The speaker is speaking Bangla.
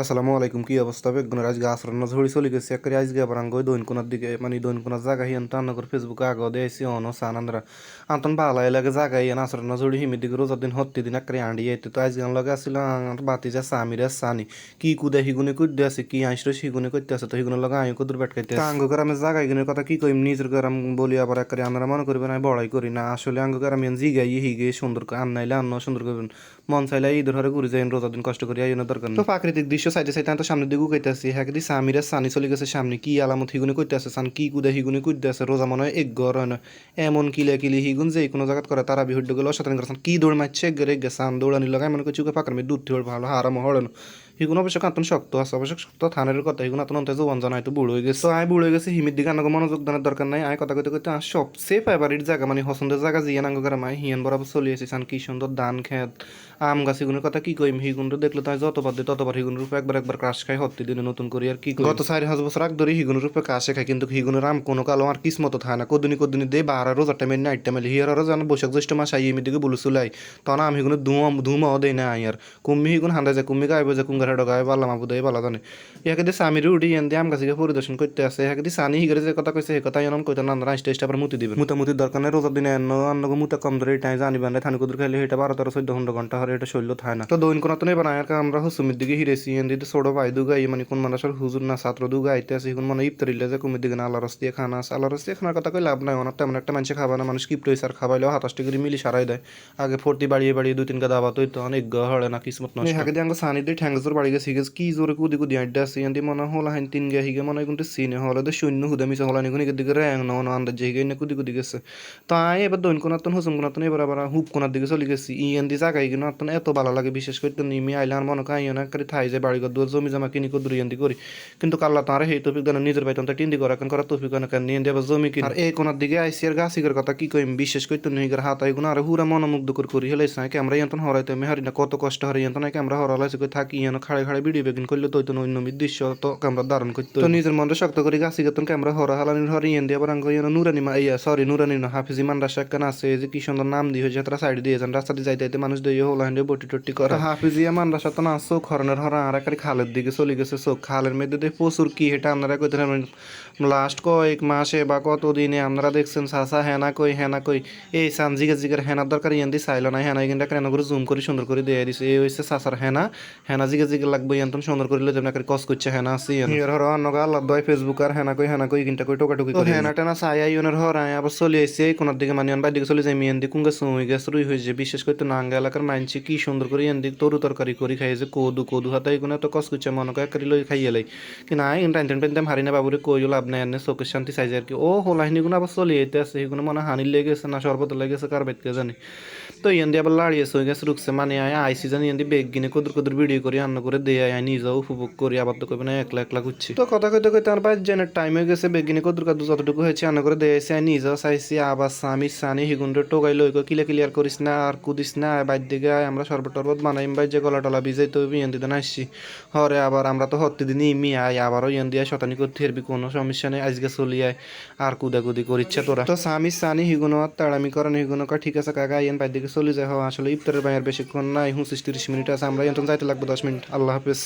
আসসালামু আলাইকুম কি অবস্থা? বেগুনের আজকে আসরান্ন ঝড়ি চলে গেছে। একবারে আজকে আবার আঙ্গ দৈন কোনার দিকে মানে দৈন কোনার জায়গা হিয়ান টান্না করে ফেসবুকে আগে দিয়েছি অন সান আন্দ্রা। আন্তন ভালো লাগে জায়গা হিয়ান আসরান্ন ঝড়ি হিমি দিকে রোজার দিন হত্তি দিন একবারে আন্ডি আইতে। তো আজকে লগে আমার বাতি যা সামিরে সানি। কি কুদে হিগুনে কুদে আছে কি আইসরে হিগুনে করতে আছে তো হিগুনের লগে আই কুদুর বেটকাইতে আঙ্গ করে আমি জায়গা হিগুনের কথা কি কইম নিজের করে আমি বলি আবার একবারে আমরা মনে করবেন আমি বড়াই করি না। আসলে আঙ্গ করে আমি জিগাই হিগে সুন্দর আন্নাইলে আন্ন সুন্দর করবেন। মন চাইলে ঈদের ঘরে ঘুরে যাই রোজার দিন কষ্ট করি আইনের দরকার তো প্রাকৃতিক দৃশ্য সাইডে সাইডে তো সামনের দিকে কইতেছি হ্যাঁ কিন্তু সামিরা সানি চলে গেছে সামনে। কি আলামত হিগুনি করতে আছে? সান কি কুদে হিগুনি করতে আছে? রোজা মনে হয় এক ঘর হয় না। এমন কিলে কিলি হিগুন যে কোনো জায়গা করে তারা বিহুড গেলে করছেন কি দৌড় মারছে? গেরে সান দৌড়ানি লাগায় মনে করছি ফাঁকার মেয়ে দুধ ভালো, হারাম হড়ন হিগুন অবশ্য কান্তন শক্ত আছে অবশ্য শক্ত থানের কথা হিগুন আতন অন্তে জোয়ান জানাই তো বুড়ো হয়ে গেছে। আয় বুড়ো হয়ে গেছে হিমির দিকে আনাগো মনোযোগ দানের দরকার নাই। আয় কথা কইতে কইতে আর সবচেয়ে ফেভারিট জায়গা মানে পছন্দের জায়গা জিয়ান আঙ্গ করে মাই হিয়ান বরাবর চলে এসেছি সান কি সুন্দর ধান খেত। আম গাছ হিগুনের কথা কি কইম? হিগুনটা দেখলে তাই যতবার দিই ততবার হিগুনের রূপে একবার একবার ক্রাশ খাই হত্তি দিনে নতুন করি আর কি? গত চারি হাজার বছর আগ ধরে হিগুনের রূপে কাশে খাই কিন্তু হিগুনের আম কোনো কালো আর কিসমতো থাকে না। কদিনই কদিনই দে বারা রোজার টাইমে নাইট টাইমে হিয়ার জানো বৈশাখ জ্যৈষ্ঠ মাস আই এমি দিকে বলু চুলাই তখন আমি হিগুনের ধুমা ধুমাও দেয় না আই আর কুম্মি হিগুন হান্দা যায় কুম্মি গাইব যে কুঙ্গার হেড গায়ে বালা মাবু দেয় বালা জানে ইয়াকে দিয়ে স্বামীর উঠি এন দিয়ে আম গাছিকে পরিদর্শন করতে আসে ইয়াকে দিয়ে সানি হিগরে যে কথা কইছে সে কথা এনন কইতে না রাইস টেস্ট আবার মুতি দিবে মুতামুতির দরকার নেই রোজার দিনে এন্ন অন্য মুতা কম ধরে টাইম জানি বান্ধে থানি কুদুর খাইলে এটা বারো তেরো চোদ্দ ঘণ্টা ঘণ্টা হরে এটা শৈল থাকে না। তো দৈন কোনো তো বানায় আর আমরা হুসুমির দিকে হিরেছি এন দিতে ছোটো ভাই দুগা এই মানে কোন মানুষের হুজুর না ছাত্র দুগা আইতে আছে কোন মানে ইফতারিলে যে কুমির দিকে না আল্লাহ রস দিয়ে খানা আছে। আল্লাহ রস দিয়ে খানার কথা কই লাভ নাই অনেক তেমন একটা মানুষে খাবা না মানুষ কিপ্ট হয়েছে আর খাবাইলেও হাতাশটি করে মিলি সারাই দেয়। আগে ফোরটি বাড়িয়ে বাড়িয়ে দুই তিন গাদা আবাদ হইতো অনেক হড়ে না কিসমত নষ্ট। হাকে দিয়ে আঙ্গ সানি দিয়ে ঠ্যাঙ্গ জোর বাড়ি গেছে গেছে কি জোরে কুদি কুদি আড্ডা আছে দিয়ে মনে হলা হাইন তিন গে হিগে মনে কিন্তু সিনে হলে তো শূন্য হুদা মিশে হলা নিগুনি দিকে র্যাং নন আন্দাজ হিগে এনে কুদি কুদি গেছে। তাই এবার দৈন কোনাতন হুসুম কোনাতন এবার আবার হুপ কোনার দিকে চলে গেছি। ই দিয়ে জাগাই কিনা তখন এত ভালো লাগে, বিশেষ করে তো নিমি, আইলে আর মনে কাই না করে থাই যে বাড়ি ঘর জমি জমা কিনি, কদুরি এন্দি করি। কিন্তু কাল্লা তার সেই তফিক দানা, নিজের বাইতাম তা টিন্দি করা কেন করা তফিক না কেন নিয়ে আবার জমি কিনি। আর এই কোনার দিকে আইসি আর গাছিকের কথা কি কইম, বিশেষ করে তো নিগার হাত আইগুনা, আর হুরা মনোমুগ্ধ করে হেলে সাই ক্যামেরা ইয়ান্তন হরাইতে হারি না, কত কষ্ট হারি ইয়ান্তন ক্যামেরা হরালাইছে থাকি ইয়ানো খাড়ে খাড়ে ভিডিও বেগিন করলে তো তো অন্য দৃশ্য তো ক্যামেরা ধারণ করতে তো নিজের মনটা শক্ত করে গাছি গেতন ক্যামেরা হরা হালানির হরি ইয়ান দিয়ে ইয়ানো নুরানি মা ইয়া সরি নুরানি না হাফিজি মান্ডাসা একখান আছে যে কি সুন্দর নাম দিয়ে হয়েছে তারা সাইড দিয়ে যান রাস্তা দিয়ে যাইতে যাইতে মানুষ দিয়ে হলা হান্ডে বটি টটি করে। হাফিজিয়া মান্ডাসা তো না চোখ হরনের হরা আর একারি খালের দিকে চলে গেছে চোখ। খালের মধ্যে দিয়ে প্রচুর কি হেটা আপনারা কইতে লাস্ট কয়েক মাসে বা কত দিনে আপনারা দেখছেন সাসা হেনা কই হেনা কই এই সান জিগে জিগের হেনার দরকার ইয়ান দিয়ে চাইল না হেনা কিন্তু কেন করে জুম করে সুন্দর করে দিয়ে দিছে এই হইছে সাসার হেনা হেনা জিগে জিগে লাগবে ইয়ান তুমি সুন্দর করে যেমন একটা কস করছে হেনা আছে ইয়ার হর অন্য গা আল্লাহ দয় ফেসবুক আর হেনা কই হেনা কই কিনটা কই টোকাটুকি করে। হেনা টেনা আই ইউনের হর আয় আবার চলে আইছে কোনার দিকে মানে বাইর দিকে চলে যায় মিয়ান দিকে কুঙ্গা সুই গেছে রুই হয়েছে বিশেষ করে তো নাঙ্গা এলাকার মানছি কি সুন্দর করে ইয়ান দিক তরু তরকারি করি খাইছে কদু কদু হাতাই কোনো তো কস করছে মনে করে করি লই খাইয়ে লাই। কি নাই টাইম টাইম টাইম হারি না বাবুরে কইও লাভ নাই এনে চোখের শান্তি চাইছে আর কি। ও হোলাহিনী গুলো আবার চলে যেতে আছে সেগুলো মনে হানির লেগেছে না সর্বত লেগেছে কার বেতকে জানি। তো ইয়ান দিয়ে আবার লাড়িয়ে সই গেছে রুকছে মানে আয় আইসি জানি ইয়ান দিয়ে বেগ কিনে কদুর কদুর ভিডিও করি রান্না করে দিয়ে আয় নিজেও উপভোগ করি, আবার তো কইবে না, একলা একলা ঘুরছি। তো কথা কইতে কইতে আর বাইর জেনের টাইম হয়ে গেছে বেগ কিনে কদুর কদুর যতটুকু হয়েছে রান্না করে দিয়ে আইসি, আয় নিজেও চাইছি, আবার স্বামী সানি হিগুন্ডে টোকাই লই কিলে ক্লিয়ার করিস না, আর কুদিস না বাইর দিকে আয়, আমরা শরবত টরবত বানাইম বাই যে গলা টলা ভিজাই তো ইয়ান দিতে আসছি হরে আবার আমরা তো হত্তি দিনই ইমি, আয়, আবারও ইয়ান দিয়ে শতানি করতে হেরবি, কোনো সমস্যা নেই, আজকে চলি আয়, আর কুদাকুদি করিচ্ছে তোরা। তো স্বামী সানি হিগুনো আর তাড়ামি করেন, হিগুনো ঠিক আছে, কাকা, ইয়ান বাইর দিকে চলে যায় হওয়া আসলে ইফতারের বাইরে বেশিক্ষণ নাই হুঁচিশ তিরিশ মিনিট আছে, আমরা এখন যাইতে লাগবো দশ মিনিট। আল্লাহ হাফেজ।